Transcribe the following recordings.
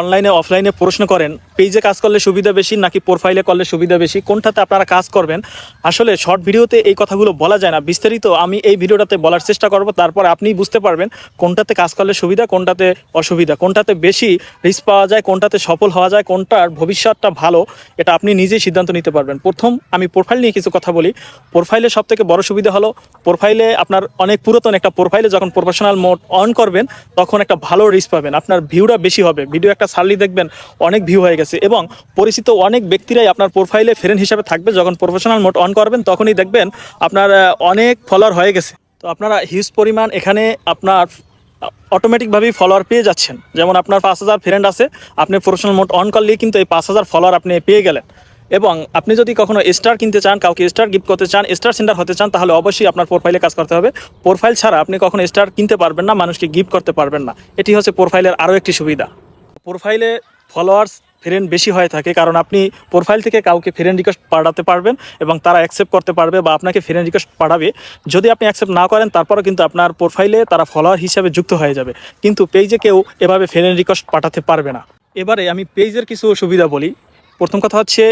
অনলাইনে অফলাইনে প্রশ্ন করেন পেজে কাজ করলে সুবিধা বেশি নাকি প্রোফাইলে করলে সুবিধা বেশি? কোনটাতে আপনারা কাজ করবেন? আসলে শর্ট ভিডিওতে এই কথাগুলো বলা যায় না। বিস্তারিত আমি এই ভিডিওটাতে বলার চেষ্টা করব, তারপর আপনি বুঝতে পারবেন কোনটাতে কাজ করলে সুবিধা, কোনটাতে অসুবিধা। কোনটাতে বেশি রিস্ক পাওয়া যায়, কোনটাতে সফল হওয়া যায়, কোনটার ভবিষ্যৎটা ভালো, এটা আপনি নিজেই সিদ্ধান্ত নিতে পারবেন। প্রথম আমি প্রোফাইল নিয়ে কিছু কথা বলি। প্রোফাইলে সব থেকে বড় সুবিধা হলো প্রোফাইলে আপনার অনেক পুরাতন একটা প্রোফাইলে যখন প্রফেশনাল মোড অন করবেন, তখন একটা ভালো রিস্ক পাবেন। আপনার ভিউটা বেশি হবে। ভিডিও একটা সারলি দেখবেন অনেক ভিউ হয়ে গেছে এবং পরিচিত অনেক ব্যক্তিরাই আপনার প্রোফাইলে ফ্রেন্ড হিসাবে থাকবে। যখন প্রফেশনাল মোড অন করবেন, তখনই দেখবেন আপনার অনেক ফলোয়ার হয়ে গেছে। তো আপনারা হিউজ পরিমাণ এখানে আপনার অটোমেটিকভাবেই ফলোয়ার পেয়ে যাচ্ছেন। যেমন আপনার পাঁচ হাজার ফ্রেন্ড আছে, আপনি প্রফেশনাল মোড অন করলেই কিন্তু এই পাঁচ হাজার ফলোয়ার আপনি পেয়ে গেলেন। এবং আপনি যদি কখনো স্টার কিনতে চান, কাউকে স্টার গিফট করতে চান স্টার সেন্টার হতে চান, তাহলে অবশ্যই আপনার প্রোফাইলে কাজ করতে হবে। প্রোফাইল ছাড়া আপনি কখনো স্টার কিনতে পারবেন না, মানুষকে গিফট করতে পারবেন না। এটি হচ্ছে প্রোফাইলের আরও একটি সুবিধা। প্রোফাইলে ফলোয়ার্স ফ্রেন্ড বেশি হয়ে থাকে, কারণ আপনি প্রোফাইল থেকে কাউকে ফ্রেন্ড রিকোয়েস্ট পাঠাতে পারবেন এবং তারা অ্যাকসেপ্ট করতে পারবে বা আপনাকে ফ্রেন্ড রিকোয়েস্ট পাঠাবে। যদি আপনি অ্যাকসেপ্ট না করেন, তারপরেও কিন্তু আপনার প্রোফাইলে তারা ফলোয়ার হিসাবে যুক্ত হয়ে যাবে। কিন্তু পেজে কেউ এভাবে ফ্রেন্ড রিকোয়েস্ট পাঠাতে পারবে না। এবারে আমি পেজের কিছু সুবিধা বলি। প্রথম কথা হচ্ছে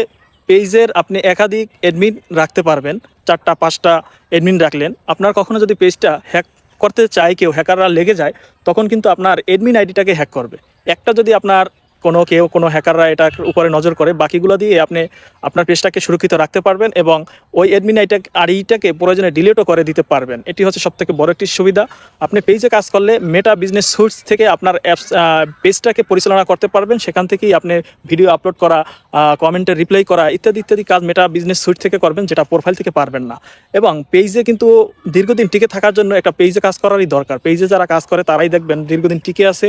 পেজের আপনি একাধিক অ্যাডমিন রাখতে পারবেন। চারটা, পাঁচটা অ্যাডমিন রাখলেন। আপনার কখনো যদি পেজটা হ্যাক করতে চায়, কেউ হ্যাকাররা লেগে যায়, তখন কিন্তু আপনার অ্যাডমিন আইডিটাকে হ্যাক করবে। একটা যদি আপনার কোনো কেউ, কোনো হ্যাকাররা এটার উপরে নজর করে। বাকিগুলো দিয়ে আপনি আপনার পেজটাকে সুরক্ষিত রাখতে পারবেন এবং ওই অ্যাডমিন আইটা আইডিটাকে প্রয়োজনে ডিলিটও করে দিতে পারবেন। এটি হচ্ছে সবথেকে বড় একটি সুবিধা। আপনি পেজে কাজ করলে মেটা বিজনেস সুইটস থেকে আপনার অ্যাপস পেজটাকে পরিচালনা করতে পারবেন। সেখান থেকেই আপনি ভিডিও আপলোড করা কমেন্টে রিপ্লাই করা ইত্যাদি ইত্যাদি কাজ মেটা বিজনেস সুইট থেকে করবেন, যেটা প্রোফাইল থেকে পারবেন না। এবং পেজে কিন্তু দীর্ঘদিন টিকে থাকার জন্য একটা পেজে কাজ করারই দরকার। পেজে যারা কাজ করে, তারাই দেখবেন দীর্ঘদিন টিকে আছে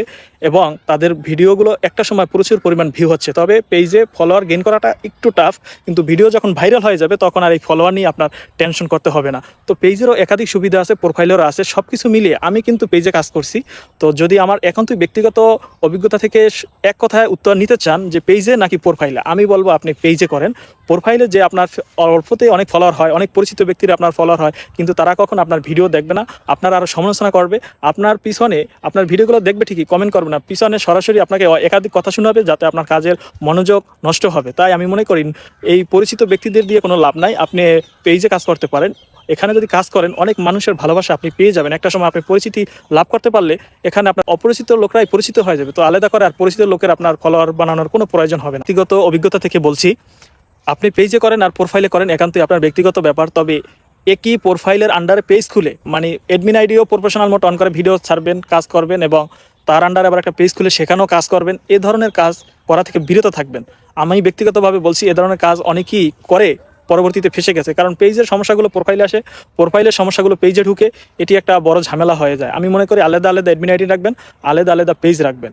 এবং তাদের ভিডিওগুলো একটা সময় প্রচুর পরিমাণ ভিউ হচ্ছে। তবে পেজে ফলোয়ার গেইন করাটা একটু টাফ কিন্তু ভিডিও যখন ভাইরাল হয়ে যাবে, তখন আর এই ফলোয়ার নিয়ে আপনার টেনশন করতে হবে না। তো পেজেরও একাধিক সুবিধা আছে প্রোফাইলেরও আছে সব কিছু মিলিয়ে আমি কিন্তু পেজে কাজ করছি। তো যদি আমার এখন তুই ব্যক্তিগত অভিজ্ঞতা থেকে এক কথায় উত্তর নিতে চান যে পেজে নাকি প্রোফাইলে আমি বলব আপনি পেজে করেন। প্রোফাইলে যে আপনার অল্পতেই অনেক ফলোয়ার হয়, অনেক পরিচিত ব্যক্তির আপনার ফলোয়ার হয়, কিন্তু তারা কখন আপনার ভিডিও দেখবে না, আপনার আরও সমালোচনা করবে। আপনার পিছনে, আপনার ভিডিওগুলো দেখবে ঠিকই কমেন্ট করবে না। পিছনে সরাসরি আপনাকে একাধিক কথা শোনাবে যাতে আপনার কাজের মনোযোগ নষ্ট হবে। তাই আমি মনে করি এই পরিচিত ব্যক্তিদের দিয়ে কোনো লাভ নাই। আপনি পেজে কাজ করতে পারেন। এখানে যদি কাজ করেন, অনেক মানুষের ভালোবাসা আপনি পেয়ে যাবেন। একটা সময় আপনি পরিচিতি লাভ করতে পারলে এখানে আপনার অপরিচিত লোকরাই পরিচিত হয়ে যাবে। তো আলাদা করে আর পরিচিত লোকের আপনার ফলোয়ার বানানোর কোনো প্রয়োজন হবে ব্যক্তিগত অভিজ্ঞতা থেকে বলছি, আপনি পেজে করেন আর প্রোফাইলে করেন একান্তই আপনার ব্যক্তিগত ব্যাপার। তবে একই প্রোফাইলের আন্ডারে পেজ খুলে মানে অ্যাডমিন আইডিও প্রফেশনাল মোট অন করে ভিডিও ছাড়বেন, কাজ করবেন এবং তার আন্ডারে আবার একটা পেজ খুলে সেখানেও কাজ করবেন। এ ধরনের কাজ করা থেকে বিরত থাকবেন। আমি ব্যক্তিগতভাবে বলছি, এ ধরনের কাজ অনেকেই করে, পরবর্তীতে ফেসে গেছে। কারণ পেজের সমস্যাগুলো প্রোফাইলে আসে প্রোফাইলের সমস্যাগুলো পেজে ঢুকে, এটি একটা বড় ঝামেলা হয়ে যায়। আমি মনে করি আলাদা আলাদা অ্যাডমিন আইডি রাখবেন, আলাদা আলাদা পেজ রাখবেন।